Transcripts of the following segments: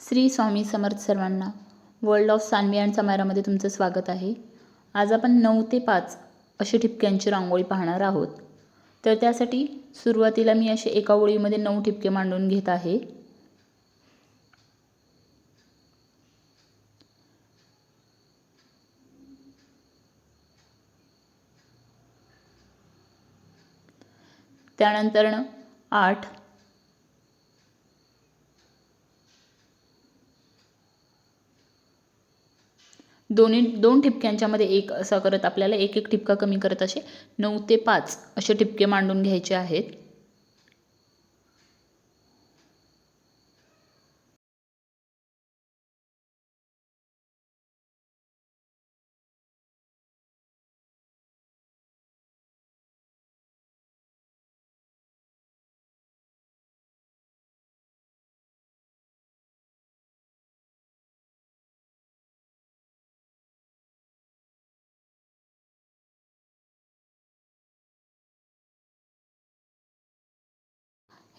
श्री स्वामी समर्थ सर्वांना world of Sanvi and समारामध्ये तुमचं स्वागत आहे. आज आपण नऊ ते पाच अशी ठिपक्यांची रांगोळी पाहणार आहोत. तर त्यासाठी सुरुवातीला मी असे एका ओळीमध्ये नऊ ठिपके मांडून घेत आहे. त्यानंतरनं आठ दोन्ही दोन ठिपक्यांच्यामध्ये एक असं करत आपल्याला एक एक ठिपका कमी करत असे नऊ ते पाच असे ठिपके मांडून घ्यायचे आहेत.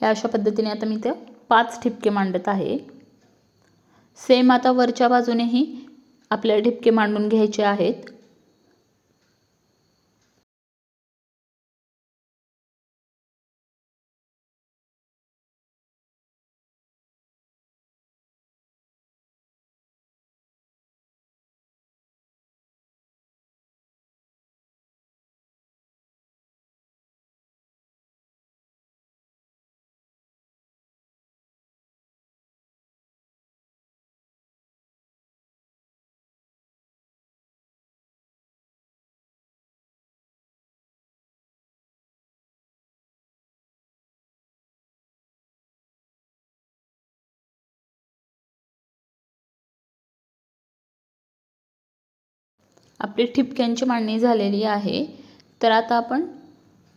ह्या अशा पद्धतीने आता मी ते पाच ठिपके मांडत आहे. सेम आता वरच्या बाजूनेही आपल्याला ठिपके मांडून घ्यायचे आहेत. आपली ठिपक्यांची मांडणी झालेली आहे. तर आता आपण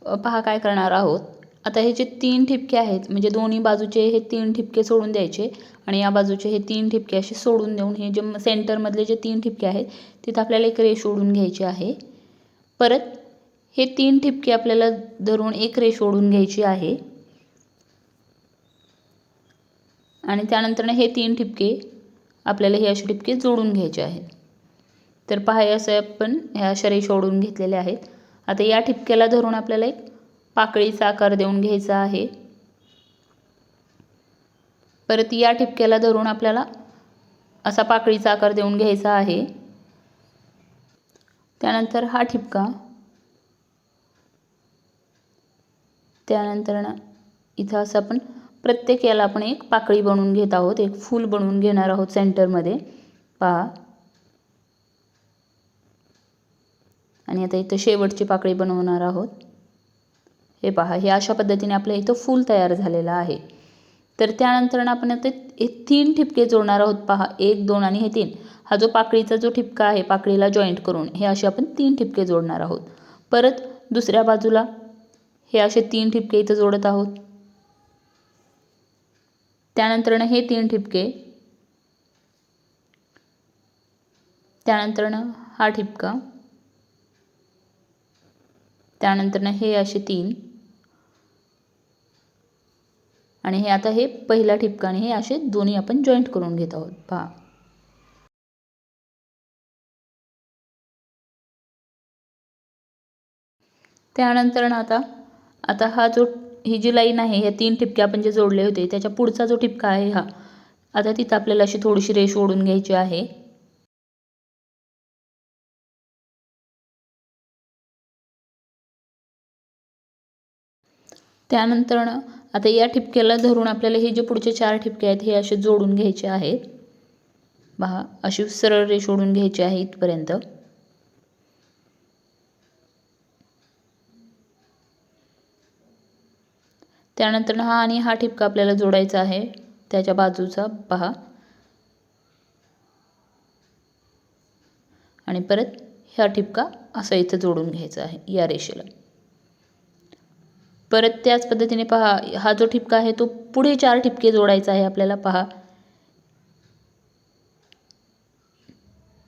पहा काय करणार आहोत. आता हे जे तीन ठिपके आहेत म्हणजे दोन्ही बाजूचे हे तीन ठिपके सोडून द्यायचे आणि या बाजूचे हे तीन ठिपके असे सोडून देऊन हे जे सेंटरमधले जे तीन ठिपके आहेत तिथं आपल्याला एक रेष ओढून घ्यायची आहे. परत हे तीन ठिपके आपल्याला धरून एक रेष ओढून घ्यायची आहे. आणि त्यानंतरनं हे तीन ठिपके आपल्याला हे असे ठिपके जोडून घ्यायचे आहेत. तर पहा असं आपण ह्या शरीर सोडून घेतलेले घेतलेल्या आहेत. आता या ठिपक्याला धरून आपल्याला एक पाकळीचा आकार देऊन घ्यायचा आहे. परत या ठिपक्याला धरून आपल्याला असा पाकळीचा आकार देऊन घ्यायचा आहे. त्यानंतर हा ठिपका. त्यानंतर इथं असं आपण प्रत्येक याला आपण एक पाकळी बनवून घेत आहोत एक फूल बनवून घेणार आहोत सेंटरमध्ये पहा. आणि आता इथं शेवटची पाकळी बनवणार आहोत. हे पहा हे अशा पद्धतीने आपल्या इथं फूल तयार झालेलं आहे. तर त्यानंतर आपण आता हे तीन ठिपके जोडणार आहोत. पहा एक दोन आणि हे तीन. हा जो पाकळीचा जो ठिपका आहे पाकळीला जॉईंट करून हे असे आपण तीन ठिपके जोडणार आहोत. परत दुसऱ्या बाजूला हे असे तीन ठिपके इथं जोडत आहोत. त्यानंतरनं हे तीन ठिपके. त्यानंतरनं हा ठिपका. त्यानंतरनं हे असे तीन. आणि हे आता हे पहिला ठिपका आणि हे असे दोन्ही आपण जॉईंट करून घेत आहोत. पहा. त्यानंतर आता आता हा जो ही जी लाईन आहे ह्या तीन ठिपके आपण जे जोडले होते त्याच्या पुढचा जो ठिपका आहे हा आता तिथं आपल्याला अशी थोडीशी रेष ओढून घ्यायची आहे. त्यानंतरनं आता या ठिपक्याला धरून आपल्याला हे जे पुढचे चार ठिपके आहेत हे असे जोडून घ्यायचे आहेत. पहा अशी सरळ रेष ओढून घ्यायची आहे इथपर्यंत. त्यानंतर हा आणि हा ठिपका आपल्याला जोडायचा आहे त्याच्या बाजूचा. पहा. आणि परत ह्या ठिपका असा इथं जोडून घ्यायचा आहे या रेषेला. परत त्याच पद्धतीने पहा हा जो ठिपका आहे तो पुढे चार ठिपके जोडायचा आहे आपल्याला पहा.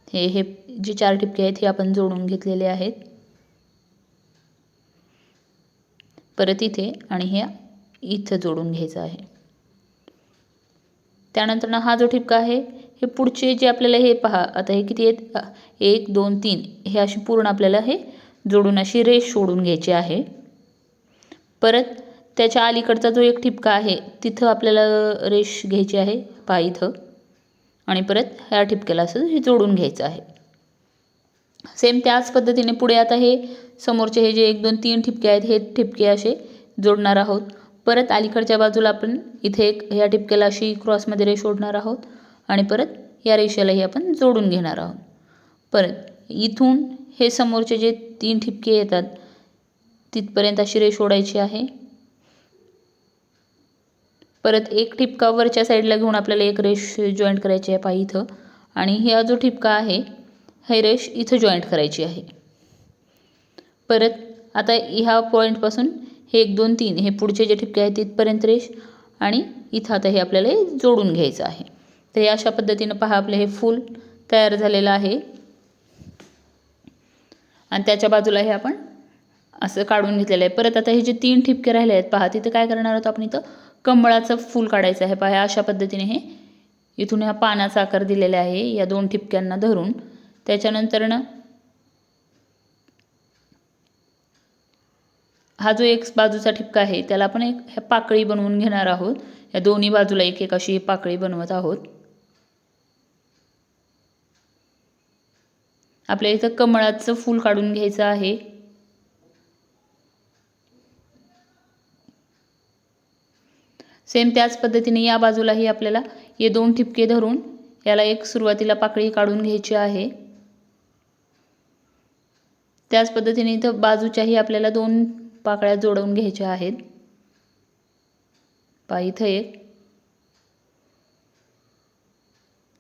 हे हे जे चार ठिपके आहेत हे आपण जोडून घेतलेले आहेत. परत इथे आणि हे इथं जोडून घ्यायचं आहे. त्यानंतर हा जो ठिपका आहे हे पुढचे जे आपल्याला हे पहा आता हे किती आहेत? एक दोन तीन हे अशी पूर्ण आपल्याला हे जोडून अशी रेष सोडून घ्यायची आहे. परत त्याच्या अलीकडचा जो एक ठिपका आहे तिथं आपल्याला रेष घ्यायची आहे पहा इथं. आणि परत ह्या ठिपक्याला असं हे जोडून घ्यायचं आहे. सेम त्याच पद्धतीने पुढे आता हे समोरचे हे जे एक दोन तीन ठिपके आहेत हे ठिपके असे जोडणार आहोत. परत अलीकडच्या बाजूला आपण इथे एक ह्या ठिपक्याला अशी क्रॉसमध्ये रेष ओढणार आहोत. आणि परत या रेषेलाही आपण जोडून घेणार आहोत. परत इथून हे समोरचे जे तीन ठिपके येतात तिथपर्यंत अशी रेष ओढायची आहे. परत एक ठिपका वरच्या साईडला घेऊन आपल्याला एक रेष जॉईंट करायची आहे पाय इथं. आणि हा जो ठिपका आहे हे रेष इथं जॉईंट करायची आहे. परत आता ह्या पॉईंटपासून हे एक दोन तीन हे पुढचे जे ठिपके आहेत तिथपर्यंत रेष आणि इथं आता हे आपल्याला जोडून घ्यायचं आहे. तर हे अशा पद्धतीनं पहा आपलं हे फूल तयार झालेलं आहे. आणि त्याच्या बाजूला हे आपण असं काढून घेतलेलं आहे. परत आता हे जे तीन ठिपके राहिले आहेत पहा तिथं काय करणार आहोत आपण इथं? कमळाचं फूल काढायचं आहे. पहा अशा पद्धतीने हे इथून ह्या पानाचा आकार दिलेला आहे या दोन ठिपक्यांना धरून. त्याच्यानंतरनं हा जो एक बाजूचा ठिपका आहे त्याला आपण एक ह्या पाकळी बनवून घेणार आहोत. या दोन्ही बाजूला एक एक अशी पाकळी बनवत आहोत. आपल्या इथं कमळाचं फूल काढून घ्यायचं आहे. सेम त्याच पद्धतीने या बाजूलाही आपल्याला हे दोन ठिपके धरून याला एक सुरुवातीला पाकळी काढून घ्यायची आहे. त्याच पद्धतीने इथं बाजूच्याही आपल्याला दोन पाकळ्या जोडवून घ्यायच्या आहेत. पा इथं एक.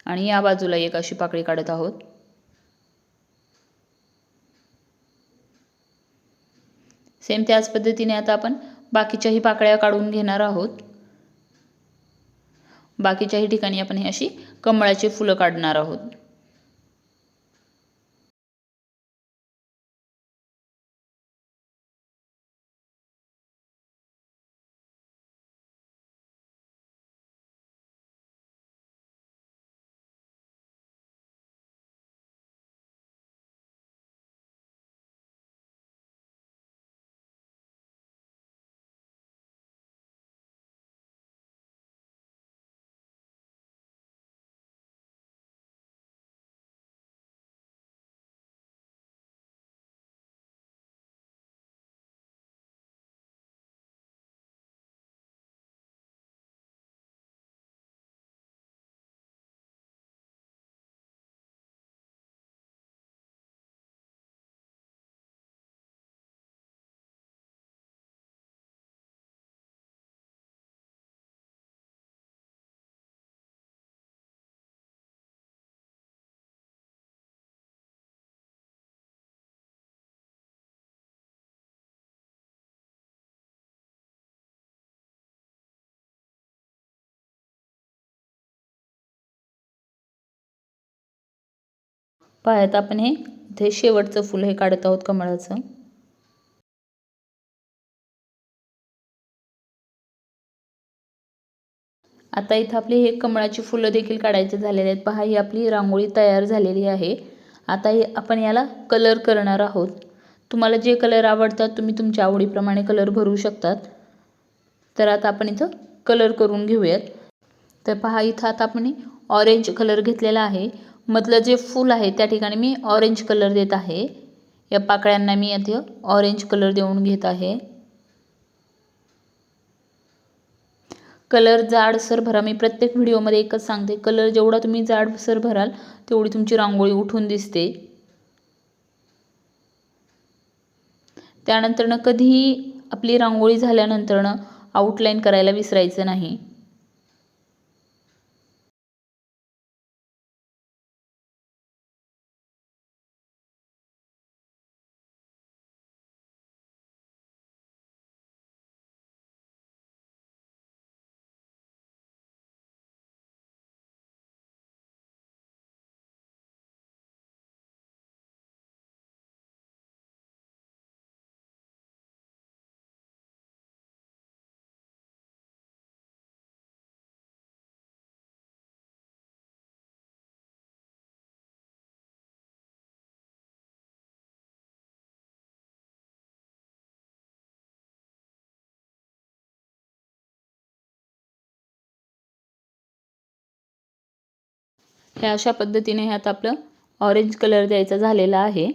आणि या बाजूला एक अशी पाकळी काढत आहोत. सेम त्याच पद्धतीने आता आपण बाकीच्याही पाकळ्या काढून घेणार आहोत. बाकीच्याही ठिकाणी आपण ही अशी कमळाची फुलं काढणार आहोत. पाहत आपण हे इथे शेवटचं फुल हे काढत आहोत कमळाचं. आता इथं आपली हे कमळाची फुलं देखील काढायचे झालेले आहेत. पहा ही आपली रांगोळी तयार झालेली आहे. आता हे आपण याला कलर करणार आहोत. तुम्हाला जे कलर आवडतात तुम्ही तुमच्या आवडीप्रमाणे कलर भरू शकतात. तर आता आपण इथं कलर करून घेऊयात. तर पहा इथं आता आपण ऑरेंज कलर घेतलेला आहे. मधलं जे फूल आहे त्या ठिकाणी मी ऑरेंज कलर देत आहे. या पाकळ्यांना मी इथे ऑरेंज कलर देऊन घेत आहे. कलर जाडसर भरा. मी प्रत्येक व्हिडिओमध्ये एकच सांगते. कलर जेवढा तुम्ही जाडसर भराल तेवढी तुमची रांगोळी उठून दिसते. त्यानंतरनं कधीही आपली रांगोळी झाल्यानंतरनं आउटलाईन करायला विसरायचं नाही. हे अशा पद्धतीने ह्यात आपलं ऑरेंज कलर द्यायचा झालेला आहे.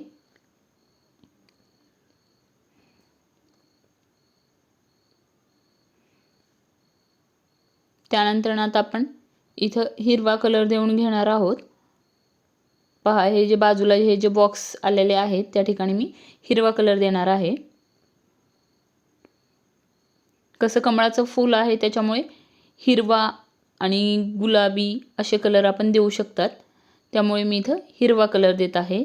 त्यानंतर आता आपण इथं हिरवा कलर देऊन घेणार आहोत. पहा हे जे बाजूला हे जे बॉक्स आलेले आहेत त्या ठिकाणी मी हिरवा कलर देणार आहे. कसं कमळाचं फूल आहे त्याच्यामुळे हिरवा आणि गुलाबी असे कलर आपण देऊ शकतात. त्यामुळे मी इथं हिरवा कलर देत आहे.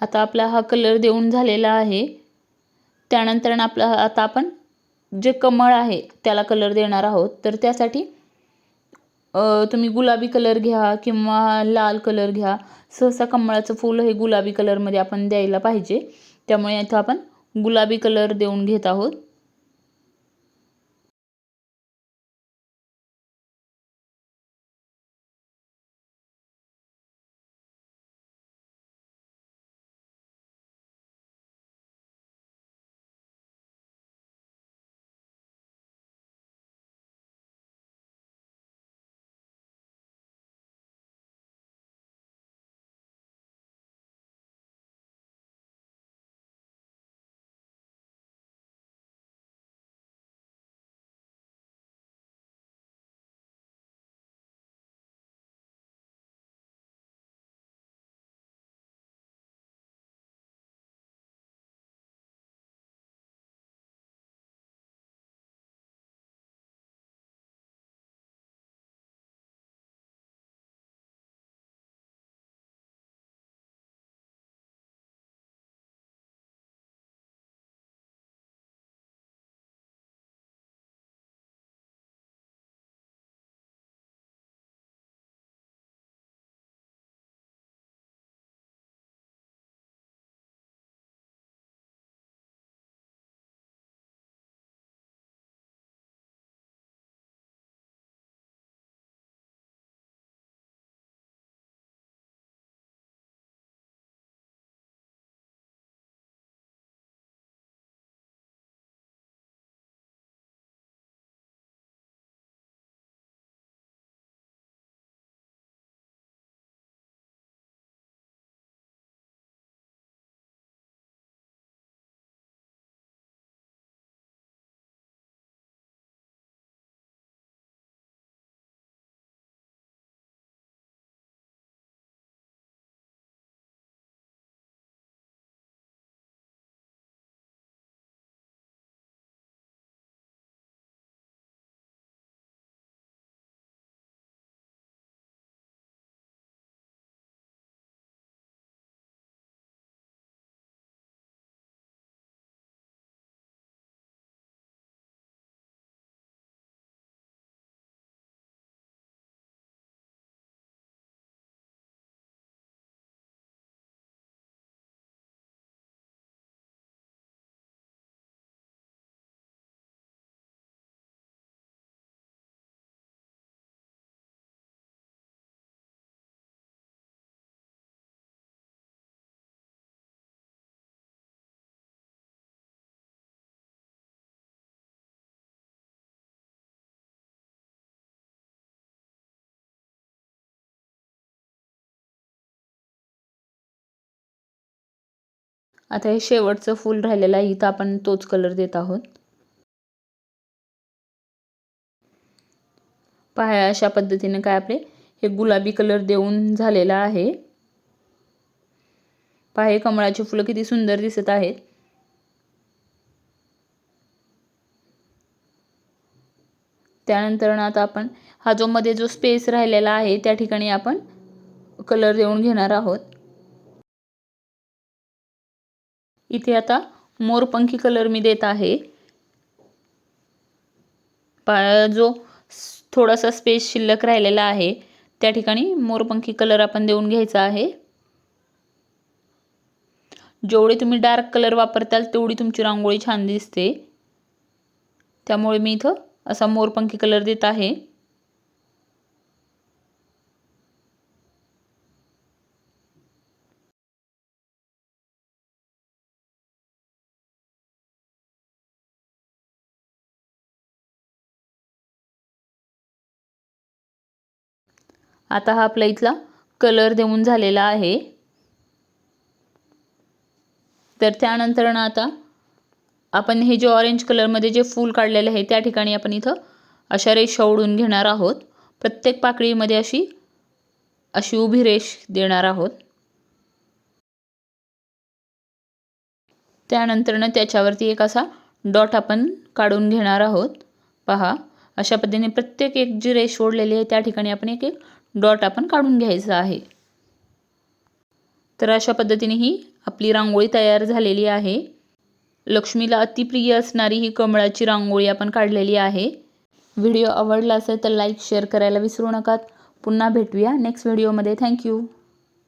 आता आपला हा कलर देऊन झालेला आहे. त्यानंतर आपला आता आपण जे कमळ आहे त्याला कलर देणार आहोत. तर त्यासाठी तुम्ही गुलाबी कलर घ्या किंवा लाल कलर घ्या. सहसा कमळाचं फूल हे गुलाबी कलरमध्ये आपण द्यायला पाहिजे. त्यामुळे इथं आपण गुलाबी कलर देऊन घेत आहोत. आता हे शेवटचं फूल राहिलेलं आहे इथं आपण तोच कलर देत आहोत. पहा अशा पद्धतीने काय आपले हे गुलाबी कलर देऊन झालेला आहे. पहा हे कमळाची फुलं किती सुंदर दिसत आहेत. त्यानंतर आता आपण हा जो मध्ये जो स्पेस राहिलेला आहे त्या ठिकाणी आपण कलर देऊन घेणार आहोत. इथे आता मोरपंखी कलर मी देत आहे. जो थोडासा स्पेस शिल्लक राहिलेला आहे त्या ठिकाणी मोरपंखी कलर आपण देऊन घ्यायचा आहे. जेवढे तुम्ही डार्क कलर वापरताल तेवढी तुमची रांगोळी छान दिसते. त्यामुळे मी इथं असा मोरपंखी कलर देत आहे. आता हा आपला इथला कलर देऊन झालेला आहे. तर त्यानंतर ना आता आपण हे जे ऑरेंज कलरमध्ये जे फूल काढलेले आहे त्या ठिकाणी आपण इथं अशा रेषा ओढून घेणार आहोत. प्रत्येक पाकळीमध्ये अशी अशी उभी रेष देणार आहोत. त्यानंतरनं त्याच्यावरती एक असा डॉट आपण काढून घेणार आहोत. पहा अशा पद्धतीने प्रत्येक एक जी रेष ओढलेली आहे त्या ठिकाणी आपण एक एक डॉट आपण काढून घ्यायचा आहे. तर अशा पद्धतीने ही आपली रांगोळी तयार झालेली आहे. लक्ष्मीला अतिप्रिय असणारी ही कमळाची रांगोळी आपण काढलेली आहे. व्हिडिओ आवडला असेल तर लाईक शेअर करायला विसरू नका. पुन्हा भेटूया नेक्स्ट व्हिडिओमध्ये थँक्यू